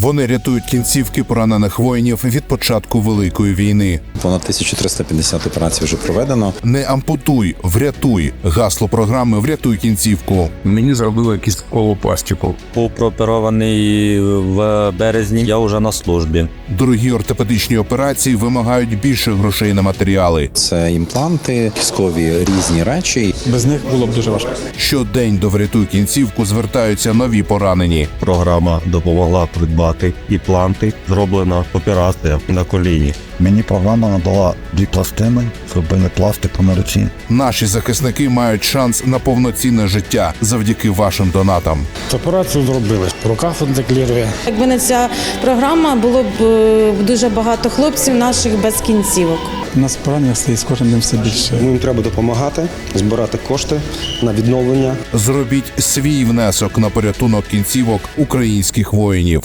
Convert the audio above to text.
Вони рятують кінцівки поранених воїнів від початку великої війни. Понад 1350 операцій вже проведено. Не ампутуй, врятуй. Гасло програми Врятуй кінцівку. Мені зробили кісткову пластику. Був прооперований в березні. Я вже на службі. Дорогі ортопедичні операції вимагають більше грошей на матеріали. Це імпланти, кісткові різні речі. Без них було б дуже важко. Щодень до врятуй кінцівку звертаються нові поранені. Програма допомогла придбати імпланти. Зроблена операція на коліні. Мені програма надала дві пластини, зробили пластику на руці. Наші захисники мають шанс на повноцінне життя завдяки вашим донатам. Операцію зробили. Рука функціонує. Якби не ця програма, було б е, дуже багато хлопців наших без кінцівок. У нас поранення стає з кожним днем все більше. Їм треба допомагати, збирати кошти на відновлення. Зробіть свій внесок на порятунок кінцівок українських воїнів.